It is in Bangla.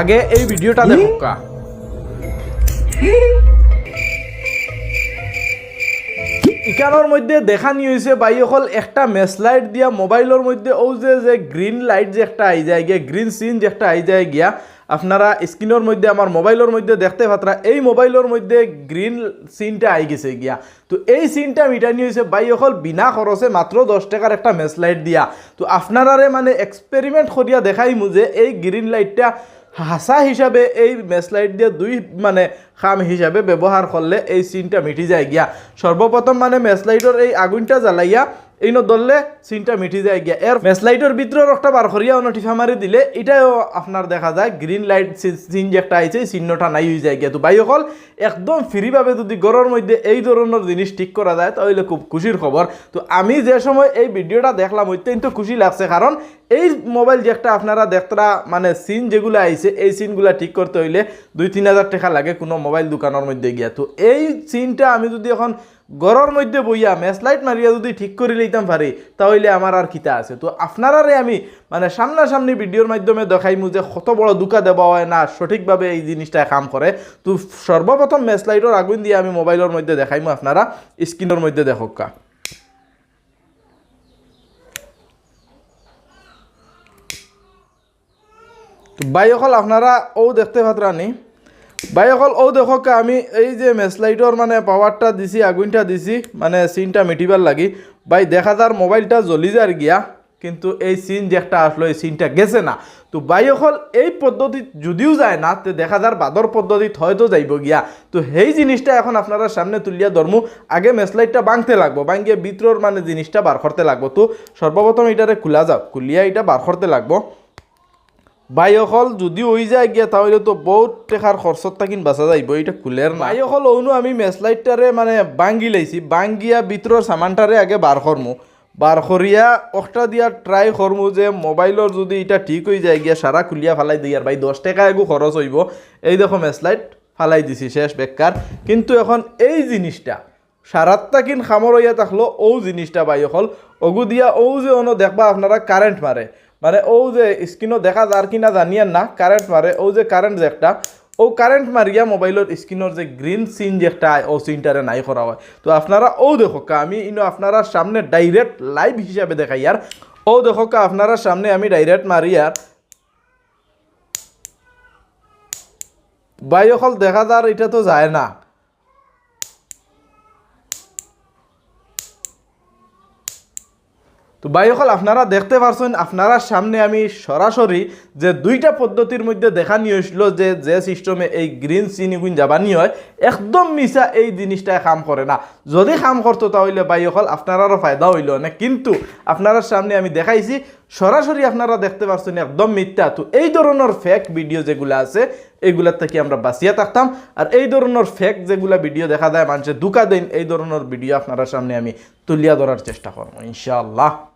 আগে এই ভিডিওটা দেখো কা। ইকানোর মধ্যে দেখানি হয়েছে বাই অকল একটা মেসলাইট দিয়া মোবাইলের মধ্যে ও যে যে গ্রিন লাইট যে একটা আই যায় গিয়া গ্রিন সিন যে একটা আই যায় গিয়া আপনারা স্ক্রিনের মধ্যে আমার মোবাইলের মধ্যে দেখতে পাত্রা এই মোবাইলের মধ্যে গ্রিন সিনটা আই গেছে গিয়া। তো এই সিনটা মিটানি হয়েছে বাই অকল বিনা খরচে মাত্র দশ টাকার একটা মেসলাইট দিয়া। তো আপনারারে মানে এক্সপেরিমেন্ট করিয়া দেখাইমু যে এই গ্রিন লাইটটা হাসা হিসাবে এই মেসলাইট দিয়ে দুই মানে খাম হিসাবে ব্যবহার করলে এই সিনটা মিটি যায় গিয়া। সর্বপ্রথম মানে মেসলাইটর এই আগুনটা জ্বালাইয়া এই ধরলে সিনটা মিটি যায় গিয়া। এর মেসলাইটর ভিতরে একটা বার করিয়া অন্য টিফা মারি দিলে এটাও আপনার দেখা যায় গ্রিন লাইট সিন যে একটা আইছে চিহ্নটা নাই হয়ে যায় গিয়া। তো বাই অকল একদম ফ্রিভাবে যদি গরমের মধ্যে এই ধরনের জিনিস ঠিক করা যায়, তাহলে খুব খুশির খবর তো আমি যে সময় এই ভিডিওটা দেখলাম, অত্যন্ত খুশি লাগছে কারণ এই মোবাইল যে একটা আপনারা দেখতরা মানে সিন যেগুলো আইছে এই সিনগুলো ঠিক করতে হইলে দুই তিন হাজার টাকা লাগে কোনো মোবাইল দোকানের মধ্যে গিয়া। তো এই সিনটা আমি যদি এখন গড়ের মধ্যে বইয়া মেসলাইট মারিয়া যদি ঠিক করে লইতাম পারি, তাহলে আমার আর কিতা আছে? তো আপনারারে আমি মানে সামনাসামনি ভিডিওর মাধ্যমে দেখাইমু যে কত বড় দুকা দেওয়া হয় না, সঠিকভাবে এই জিনিসটা কাম করে। তো সর্বপ্রথম মেসলাইটর আগুন দিয়ে আমি মোবাইলের মধ্যে দেখাইমু আপনারা স্ক্রিনের মধ্যে দেখকা তো বাই অকল আপনারা ও দেখতে পাত্রানি বাই অকল ও দেখক, আমি এই যে মেসলাইটর মানে পাওয়ারটা দিছি, আগুনটা দিছি মানে সিনটা মিটিবার লাগি। বাই দেখা যার মোবাইলটা জ্বলি যার গিয়া, কিন্তু এই সিন যে একটা আসলো, এই সিনটা গেছে না। তো বাই অকল এই পদ্ধতি যদিও যায় না, তো দেখা যার বাদর পদ্ধতিত হয়তো যাইব গিয়া। তো সেই জিনিসটা এখন আপনারা সামনে তুলিয়া ধরমু। আগে মেসলাইটটা বাংতে লাগবো বাঙ্গিয়ে ভিতরের মানে জিনিসটা বার করতে লাগবো। তো সর্বপ্রথম এটারে খুলা যাও খুলিয়া এটা বার করতে লাগবো। বাইসকল যদি ওই যায় গিয়া, তাহলে তো বহুত টেকার খরচত তাকিন বাঁচা যাইব এটা খুলের না? বাইসকল ওনো আমি মেসলাইটটারে মানে বাঙ্গি লাইছি বাঙ্গিয়া ভিতরের সামানটারে আগে বার করমু বার করিয়া অকটা দিয়া ট্রাই করমু যে মোবাইলের যদি এটা ঠিক হয়ে যায় গিয়া সারা খুলিয়া ফালাই দিই আর ভাই, দশ টাকা এগু খরচ হইব। এই দেখো মেসলাইট ফালাই দিছি, শেষ বেকার কিন্তু এখন এই জিনিসটা সারাত্তা কিন খামর হইয়া থাকল ও জিনিসটা বাই হল অগু দিয়া ও যে অন, দেখবা আপনারা কারেন্ট মারে মানে ও যে স্ক্রিনও দেখা যার কিনা জানিয়েন না কারেন্ট মারে ও যে কারেন্ট যে একটা, ও কারেন্ট মারিয়া মোবাইলের স্ক্রিনের যে গ্রিন সিন যে একটা, ও সিনটারে নাই করা হয়। তো আপনারা, ও দেখো আমি ইনো আপনারা সামনে ডাইরেক্ট লাইভ হিসাবে দেখাই আর ও দেখো আপনারা সামনে আমি ডাইরেক্ট মারি আর বাই অকল দেখা যার এটা তো যায় না। তো ভাই সকল আপনারা দেখতে পারছেন, আপনারা সামনে আমি সরাসরি যে দুইটা পদ্ধতির মধ্যে দেখা নিয়ে যে যে সিস্টেমে এই গ্রিন চিনিগুন যাবানি হয়, একদম মিশা এই জিনিসটা কাম করে না। যদি কাম করতো তাহলে ভাই সকল আপনারারও ফায়দা হইল না। কিন্তু আপনারা সামনে আমি দেখাইছি, সরাসরি আপনারা দেখতে পারছেন একদম মিথ্যা। তো এই ধরনের ফেক ভিডিও যেগুলো আছে এইগুলার থেকে আমরা বাঁচিয়ে থাকতাম। আর এই ধরনের ফেক যেগুলা ভিডিও দেখা যায় মানুষের দুকা দেন, এই ধরনের ভিডিও আপনারা সামনে আমি তুলিয়া ধরার চেষ্টা করব, ইনশাআল্লাহ।